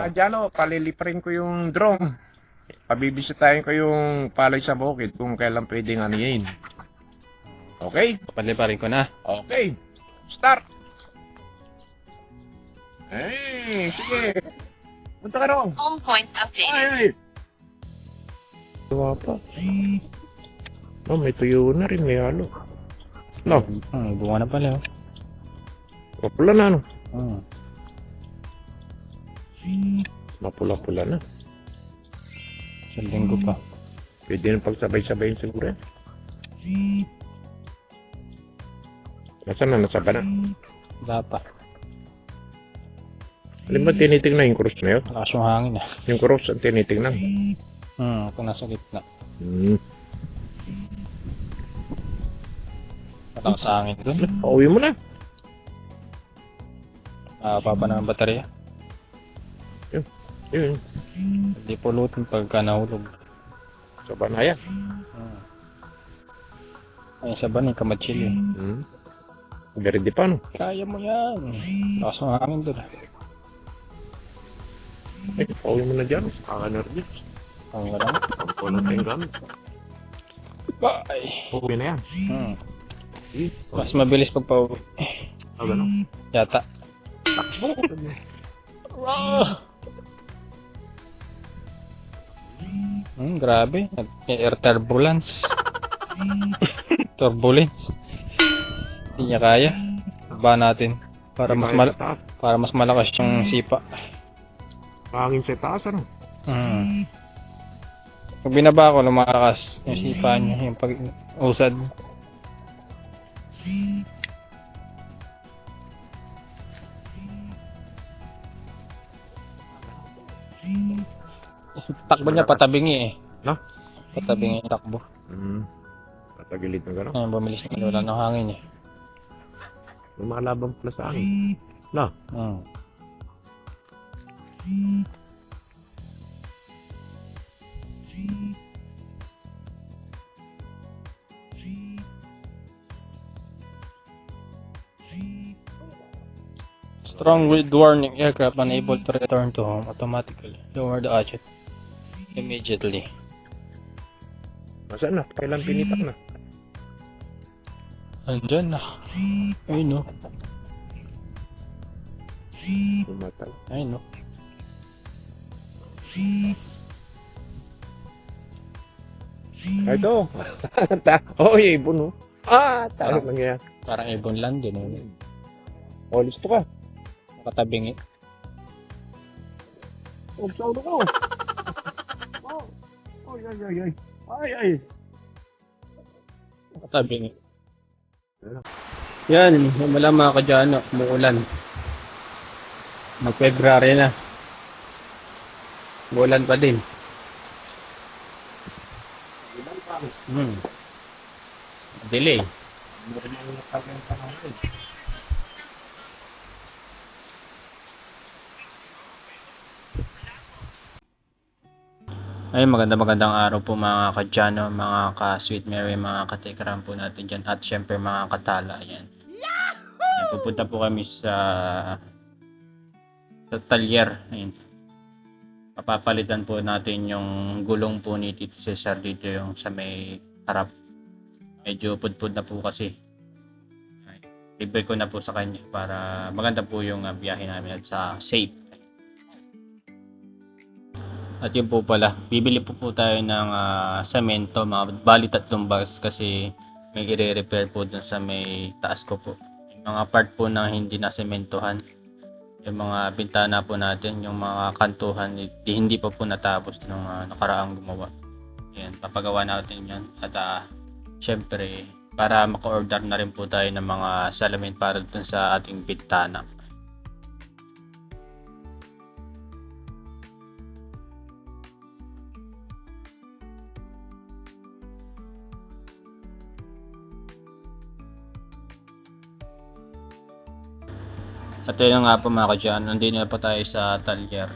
mga kadyano, paliliparin ko yung drone. Pabibisitahin ko yung palay sa bukid kung kailan pwedeng anihin. Okay? Papaliparin ko na. Okay. Start! Eh, sige. Punta ka ron. Home point updated. Ay! Diwa pa. Oh, may tuyo na rin, may halo. No, Hmm, bunga na pala. oh. mapula na, no? Hmm. Mapula-pula na. Sa linggo pa. Pwede na pagsabay-sabayin siguro. yan. Nasaan na? Nasaba na? Wala pa. Alam ba tinitingnan yung cross na yun? Lakas yung hangin ah. Yung cross ang tinitingnan. Hmm, kung nasa gitna. Hmm. Malakas sa hangin dun. Pauwi mo na. Ah, papa na ang baterya. Yun. Hindi pulutin pagka nahulog. Sa banaya. Hmm. Ay, sa ba ni kamatsil eh. Hmm. Very di pa, no? Kaya mo yan. Lakas yung hangin dun. ah. Eh, pauwi mo na dyan. Kaka-energy. Hangin ka lang. Ang po natin gamit. Bye! Pauwi na yan. Hmm. Eh, Mas mabilis pag pauwi. Ah, gano'n. Yata. Takbo. Ah! Hmm, grabe. Air turbulence. turbulence. Hindi niya kaya. Ba natin. Para mas mal para mas malakas yung sipa. Hangin sa taas, ano? Hmm. Pag binaba ko, lumalakas yung sipa niya, yung pag Takbo niya patabingi eh. No? Patabingi yung takbo. Hmm. Patagilid na gano'n. Ayun, bumilis na wala ng hangin eh. Lumalabang pala sa hangin. No. Hmm. Strong wind warning aircraft unable to return to home automatically. Lower the hatchet immediately. Nasaan na? Kailan pinitak na? Andyan na. Ayun no. Tumatag. Ayun no. Ito. Oh, ibon, oh. Ah, tayo lang yan. Parang ibon land din eh. Oh, listo ka. Nakatabingi. Oh, sa ulo ko. Oh. Ay, ay, ay, ay. Ay, ay. Nakatabingi. Yan, wala mga kadyano, umuulan. Mag-February na. Umuulan pa din. Hmm. Delay. Ay, maganda magandang araw po mga kadyano, mga ka-sweet Mary, mga katikram po natin dyan. At syempre mga katala, yan. Yan, pupunta po kami sa sa talyer. Ayun. Papapalitan po natin yung gulong po ni Tito Cesar dito yung sa may harap. Medyo pudpud na po kasi. Ay, Libre ko na po sa kanya para maganda po yung uh, biyahe namin at sa safe. At yun po pala, bibili po po tayo ng ah, semento, mga bali tatlong bags kasi may i-repair po dun sa may taas ko po. Yung mga part po na hindi na sementohan, yung mga bintana po natin, yung mga kantuhan, hindi, hindi pa po natapos nung ah, nakaraang gumawa. Yan, papagawa natin yan. At ah, syempre, para maka-order na rin po tayo ng mga salamin para dun sa ating bintana. At yun nga po mga kadyan, nandito na po tayo sa talyer.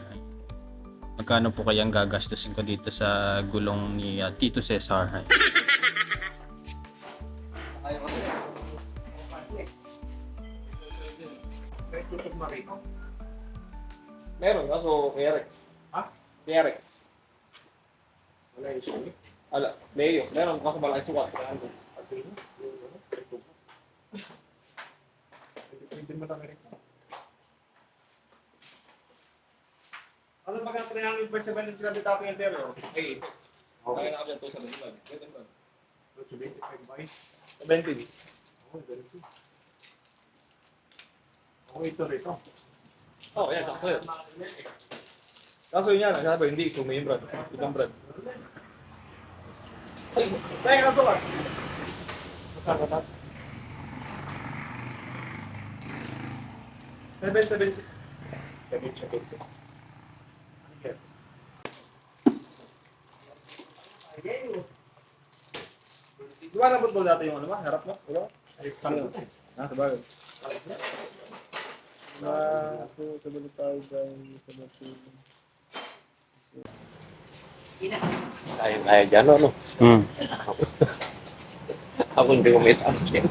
Magkano po kayang gagastusin ko dito sa gulong ni ah, Tito Cesar? Meron, kaso KRX. Ha? KRX. Wala yung sumi. Ala, Leo. Meron, kaso malaki sukat. Kaya ano? Pwede mo lang rin. Ano ba ang 300% ng sinabi tapong entero? Ay, okay. Oh, oh, na kami ito sa lalo. Ganyan ba? 25 ba? 20. Oo, ito rito. Oh, yan, sakto yan. Kaso yun yan, sabi, hindi, sumi yung brad. Ibang brad. Tayo, kaso ka. Masakatat. 7, 7. 7, 7. Di ba nabot mo dati yung ano ba? Harap mo? Ay, sakto. Ah, sabagay. Na, ako, sabi tayo dahil sa mga Kaya, kaya dyan, ano? Hmm. Ako hindi ko may yan.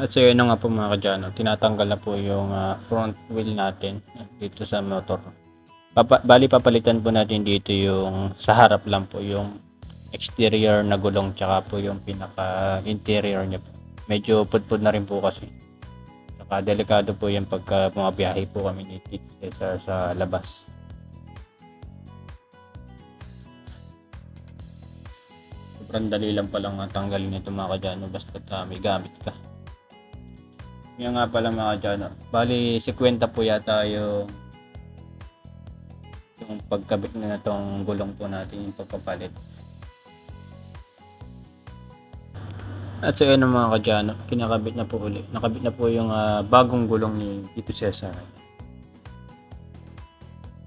At so yun na nga po mga kadyano, tinatanggal na po yung ah, front wheel natin dito sa motor. Papa, bali papalitan po natin dito yung sa harap lang po yung exterior na gulong tsaka po yung pinaka interior niya po. Medyo pudpud na rin po kasi. Tsaka delikado po yung pagka bumabiyahe po kami ni sa, sa labas. Sobrang dali lang palang tanggalin ito mga kadyano basta ah, may gamit ka. Yung nga pala mga dyan, bali 50 po yata yung yung pagkabit na itong gulong po natin yung pagpapalit. At sa yun mga kadyano, kinakabit na po uli. Nakabit na po yung ah, bagong gulong ni Tito Cesar.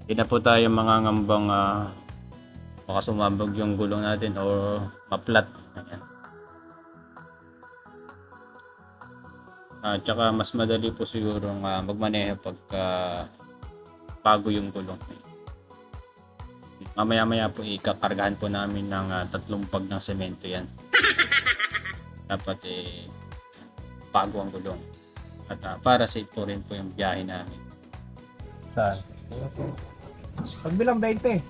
Hindi na po tayo mangangambang uh, baka sumabog yung gulong natin o maplat. Ayan. Ah, tsaka mas madali po siguro uh, magmaneho pagka bago yung gulong. Mamaya-maya po ikakargahan po namin ng ah, tatlong pag ng semento yan. Dapat eh bago ang gulong. At ah, para safe po rin po yung biyahe namin. Saan? Pagbilang 20.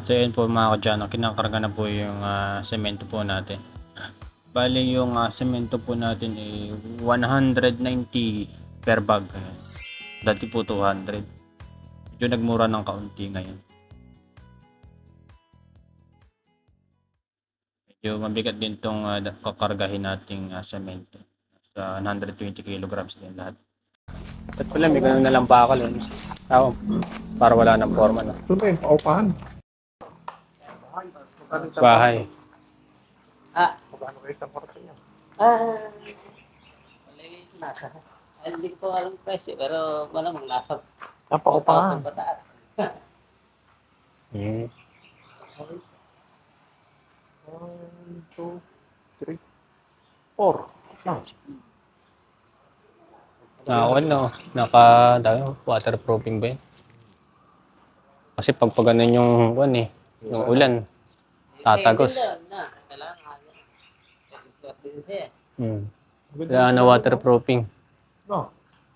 At so yun po mga kadyano, kinakarga na po yung ah, semento po natin. Bali yung ah, semento po natin ay 190 per bag. Dati po 200. Medyo nagmura ng kaunti ngayon. Medyo mabigat din itong kakargahin nating ah, semento. Sa 120 kilograms din lahat. At pala, may ganun na lang bakal yun. Tao, para wala ng forma na. Ito ba yung paupahan? Bahay. Ah, Magkano kayo sa kwarto niya? ah, palagi nasa, ay, hindi ko alam presyo, pero malamang nasa paupahan. 4,000 pataas. Hmm. One, two, three, four. Ah, Ah, ano, naka dahil waterproofing ba yun? Kasi pag pag ganun yung one eh, yung ulan, tatagos. Doon, na, ano, siya. Hmm. Kaya na waterproofing. No.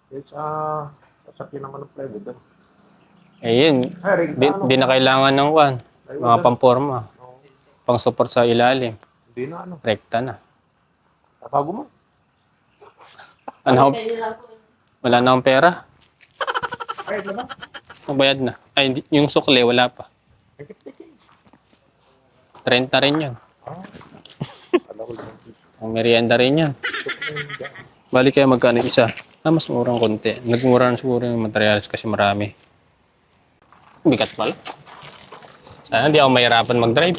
It's, ah, sasakyan naman ng plywood. doon. Eh yun, Ay, di, ano? di na kailangan ng one, mga doon. pamporma, Oo. pang support sa ilalim, Hindi na ano. rekta na. Tabago mo. Ano, wala na akong pera, Ay, ito na. nabayad na. Ay, hindi- yung sukle, wala pa. Ay, kitik. 30 rin yan. Ah. Alam ko lang. Ang merienda rin yan. Bali kaya magkano isa? Ah, mas murang konti. Nagmura na siguro yung materials kasi marami. Bigat pala. Sana di ako mahirapan mag-drive.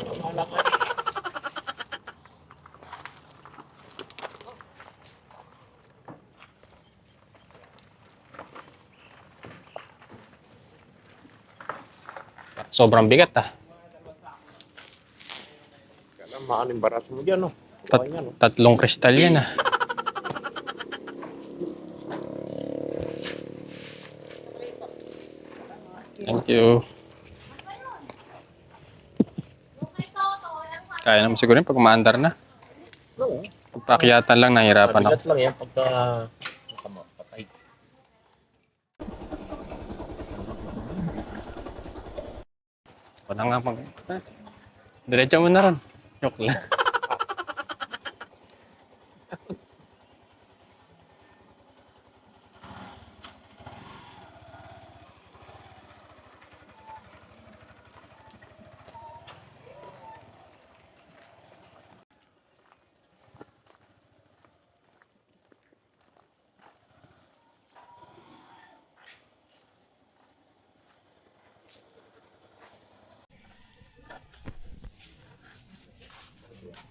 Sobrang bigat ah. Kailan maaning baras mo dyan, no? Tat- tatlong kristal yan ah. Thank you. Kaya naman siguro yun pag umaandar na. Pagpakyatan lang, nahihirapan ako. Mabigat lang yan pagka patay. Wala nga pang... Diretso mo na ron. Joke lang.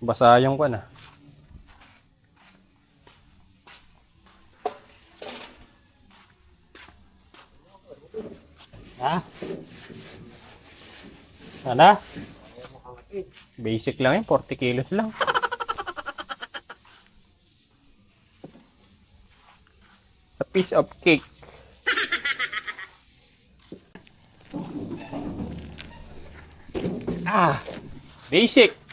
Basa kwan ah. Ha? Ano? Basic lang yun, 40 kilos lang. A piece of cake. Ah, basic.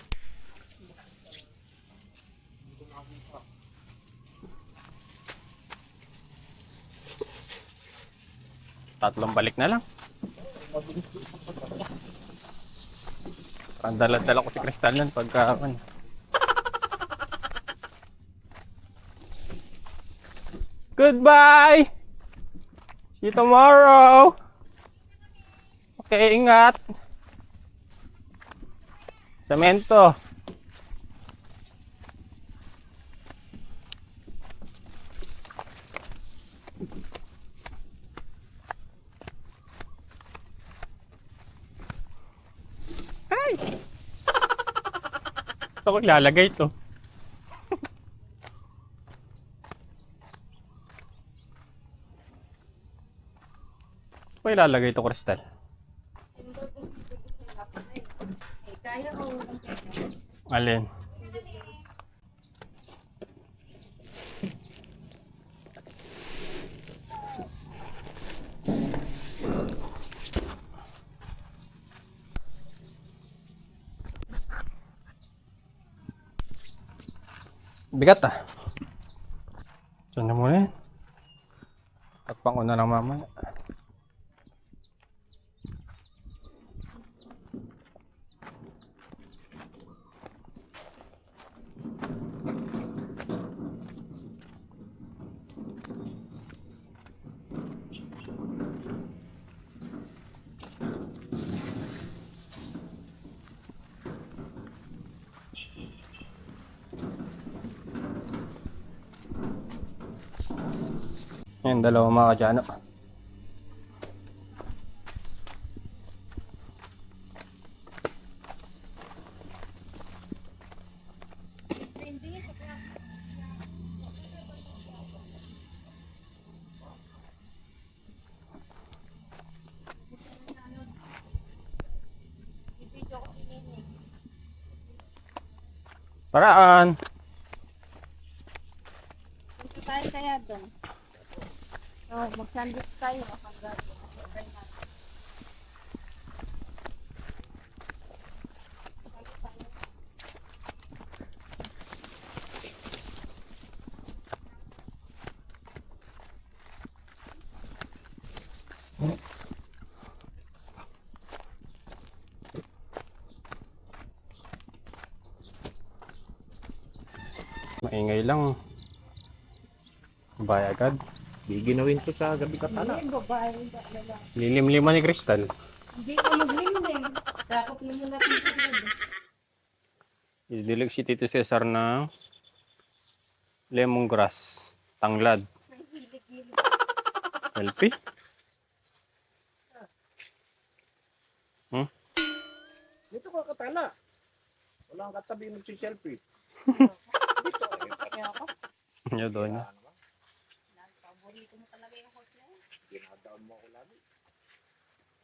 Tatlong balik na lang. Ang dala-dala ko si Crystal nun pagka ano. Goodbye! See you tomorrow! Okay, ingat! Semento! Gusto ko ilalagay ito. Gusto ko ilalagay ito, Crystal. Alin? Bigat ah. Diyan na muna yan. Takpan ko na lang mamaya. Yan, dalawa mga kadyano. Paraan! Punta tayo kaya doon. Oh, mag-sandwich tayo. Hanggang Maingay lang. Bay agad. Giginawin to sa gabi katana. Hindi, babae. dalawa. Lilim-lima ni Crystal. Hindi ko maglimlim. Sakop naman natin sa gabi. Idilig si Tito Cesar ng lemongrass. Tanglad. LP? Dito ka katala. Wala kang katabi mo si selfie. Dito. Kaya ako. Nyo doon. Wala naman. Paborito mo talaga yung horse na yun. Ginagawan mo ako lagi.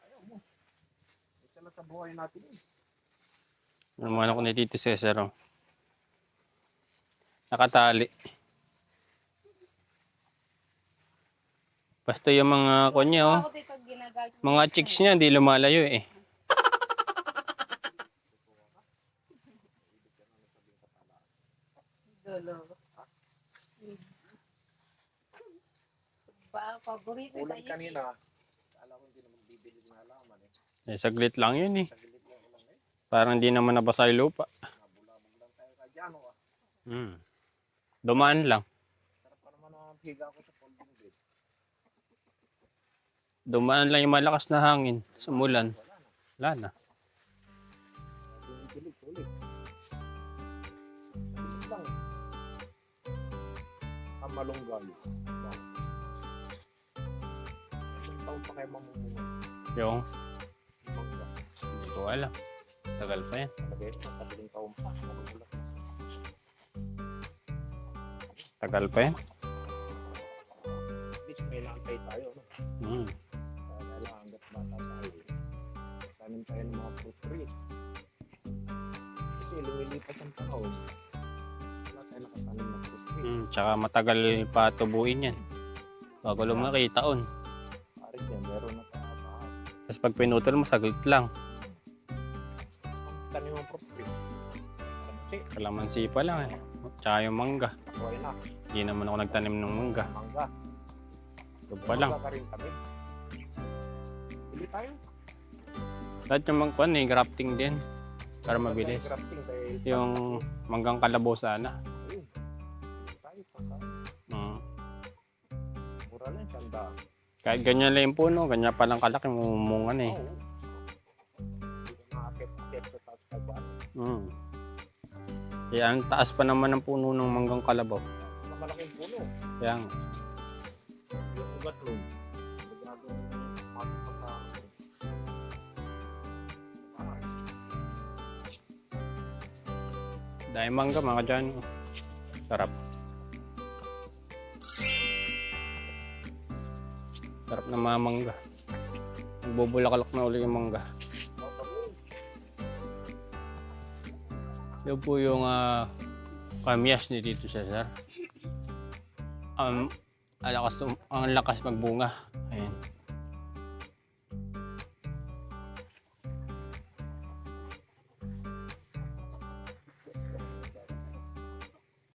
Ayaw mo. Isa lang sa buhay natin eh. Naman ako ni Tito Cesar. oh. Nakatali. Basta yung mga kanya, oh. Mga chicks niya, hindi lumalayo eh. Ba, paborito Ulan tayo. kanina. Kala ko hindi na magbibili ng halaman eh. Saglit lang yun eh. Parang hindi naman nabasa yung lupa. Sa. Hmm. Dumaan lang. Sa. Dumaan lang yung malakas na hangin. Wala na. Wala na. Tumikilig ulit. Saglit lang. Ang malunggal. Wow. Ilang taon pa kayo mamumunga? Yung, ko alam. Tagal pa yan. Tagal pa yan. May naantay tayo. Hmm. Kaya lang hanggat bata tayo. Tanim tayo ng mga fruit trees. Kasi lumilipas ang. Wala tayo nakatanim ng fruit. Hmm. Tsaka matagal pa tubuin yan. Bago lumaki, taon. Paris yan, na taas. Tapos pag pinutol mo, saglit lang. Kalamansi pa lang eh. Tsaka yung mangga. buhay na. Hindi naman ako nagtanim ng mangga. Mangga. Ito pa lang. Mangga ka rin kami. Bili tayo. Lahat yung mangkuan eh, grafting din. Para mabilis. Yung manggang kalabaw sana. Hmm. Mura lang, sanda. Kahit ganyan lang yung puno, ganyan palang kalaki, mumungan eh. Oo. Kaya ang taas pa naman ng puno ng manggang kalabaw. Malaking puno. Kaya nga. Yung ugat. Ah, Dahil mangga mga dyan. Sarap. Sarap na mga mangga. Nagbubulakalak na uli yung mangga. Yun po yung uh, kamyas ni Tito Cesar. Um, ang lakas, ang lakas magbunga.